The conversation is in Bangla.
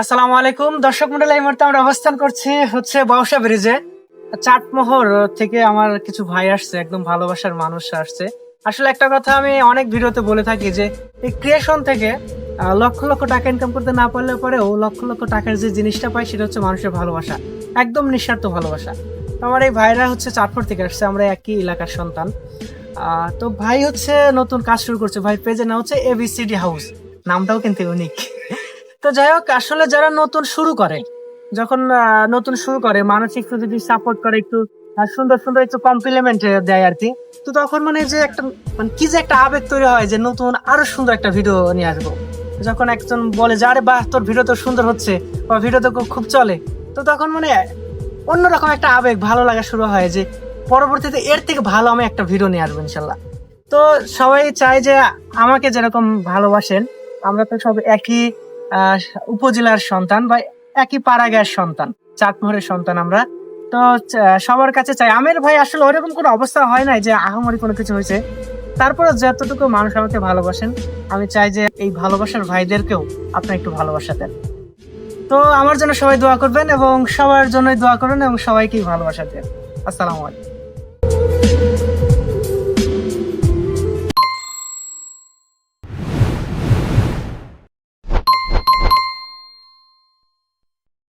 আসসালামু আলাইকুম। দর্শক মন্ডল, এই মুহূর্তে আমরা অবস্থান করছি হচ্ছে বাউসা ব্রিজে। চাটমোহর থেকে আমার কিছু ভাই আসছে, একদম ভালোবাসার মানুষ আসছে। আসলে একটা কথা আমি অনেক ভিডিওতে বলে থাকি যে, এই ক্রিয়েশন থেকে লক্ষ লক্ষ টাকা ইনকাম করতে না পারলে পরেও লক্ষ লক্ষ টাকার যে জিনিসটা পাই সেটা হচ্ছে মানুষের ভালোবাসা। একদম নিঃস্বার্থ ভালোবাসা। আমার এই ভাইরা হচ্ছে চাটমোহর থেকে আসছে, আমরা একই এলাকার সন্তান। তো ভাই হচ্ছে নতুন কাজ শুরু করছে। ভাই পেজের নাম হচ্ছে এবিসিডি হাউস নামটাও কিন্তু ইউনিক তো যাই হোক, আসলে যারা নতুন শুরু করে, যখন নতুন শুরু করে, মানসিক যদি সাপোর্ট করে, একটু সুন্দর সুন্দর একটু কমপ্লিমেন্ট দেয় আর কি, তো তখন মানে যে একটা মানে কি যে একটা আবেগ তৈরি হয় যে নতুন আরও সুন্দর একটা ভিডিও নিয়ে আসব। যখন একজন বলে যে, আরে বাহ, তোর ভিডিও তো সুন্দর হচ্ছে, বা ভিডিও তো খুব- চলে। তো তখন মানে অন্যরকম একটা আবেগ, ভালো লাগা শুরু হয় যে, পরবর্তীতে এর থেকে ভালো আমি একটা ভিডিও নিয়ে আসব ইনশাল্লাহ। তো সবাই চায় যে আমাকে যেরকম ভালোবাসেন, আমরা তো সব একই উপজেলার সন্তান বা একই পাড়াগাঁয়ের সন্তান চাটমোহরের সন্তান আমরা। তো সবার কাছে চাই। আমের ভাই, আসলে ওরকম কোনো অবস্থা হয় নাই যে আহামরি কোনো কিছু হয়েছে? তারপরে যতটুকু মানুষ আমাকে ভালোবাসেন, আমি চাই যে এই ভালোবাসার ভাইদেরকেও আপনি একটু ভালোবাসা দেন। তো, আমার জন্য সবাই দোয়া করবেন এবং সবার জন্যই দোয়া করবেন এবং সবাইকেই ভালোবাসা দেন। আসসালামু আলাইকুম।